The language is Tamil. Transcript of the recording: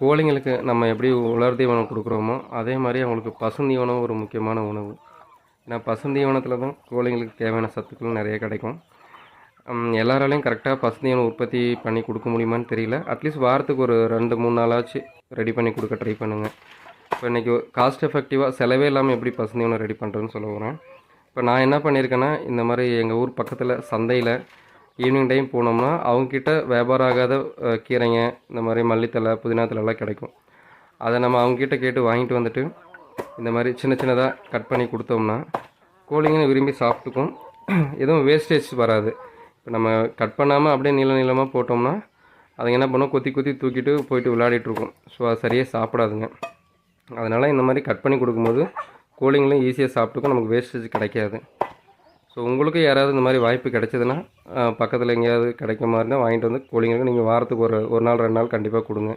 கோழிங்களுக்கு நம்ம எப்படி உலர் தீவனம் கொடுக்குறோமோ அதே மாதிரி அவங்களுக்கு பசுந்தீவனம் ஒரு முக்கியமான உணவு. ஏன்னா பசுந்தீவனத்தில் தான் கோழிங்களுக்கு தேவையான சத்துக்கள் நிறைய கிடைக்கும். எல்லாராலையும் கரெக்டாக பசுந்தீவனம் உற்பத்தி பண்ணி கொடுக்க முடியுமான்னு தெரியல. அட்லீஸ்ட் வாரத்துக்கு ஒரு ரெண்டு மூணு நாளாச்சு ரெடி பண்ணி கொடுக்க ட்ரை பண்ணுங்கள் இப்போ இன்றைக்கி காஸ்ட் எஃபெக்டிவாக செலவே இல்லாமல் எப்படி பசுந்தீவனம் ரெடி பண்ணுறதுன்னு சொல்ல போகிறேன் இப்போ நான் என்ன பண்ணியிருக்கேன்னா இந்த மாதிரி எங்கள் ஊர் பக்கத்தில் சந்தையில் ஈவினிங் டைம் போனோம்னா அவங்கக்கிட்ட வியாபாரம் ஆகாத கீரைங்க இந்த மாதிரி மல்லித்தலை புதினா கிடைக்கும். அதை நம்ம அவங்கக்கிட்ட கேட்டு வாங்கிட்டு வந்துட்டு இந்த மாதிரி சின்ன சின்னதாக கட் பண்ணி கொடுத்தோம்னா கோழிங்கன்னு விரும்பி சாப்பிட்டுக்கும். எதுவும் வேஸ்டேஜ் வராது. இப்போ நம்ம கட் பண்ணாமல் அப்படியே நீள நீளமாக போட்டோம்னா அதுங்க என்ன பண்ணும்? கொத்தி கொத்தி தூக்கிட்டு போயிட்டு விளையாடிட்டுருக்கும் ஸோ அது சரியாக சாப்பிடாதுங்க. அதனால் இந்த மாதிரி கட் பண்ணி கொடுக்கும்போது கோழிங்களும் ஈஸியாக சாப்பிட்டுக்கும். நமக்கு வேஸ்டேஜ் கிடைக்காது. ஸோ உங்களுக்கு யாராவது இந்த மாதிரி வாய்ப்பு கிடைச்சதுன்னா பக்கத்தில் எங்கேயாவது கிடைக்க மாதிரினா வாங்கிட்டு வந்து கோழிங்களுக்கு நீங்கள் வாரத்துக்கு ஒரு ஒரு நாள் ரெண்டு நாள் கண்டிப்பாக கொடுங்க.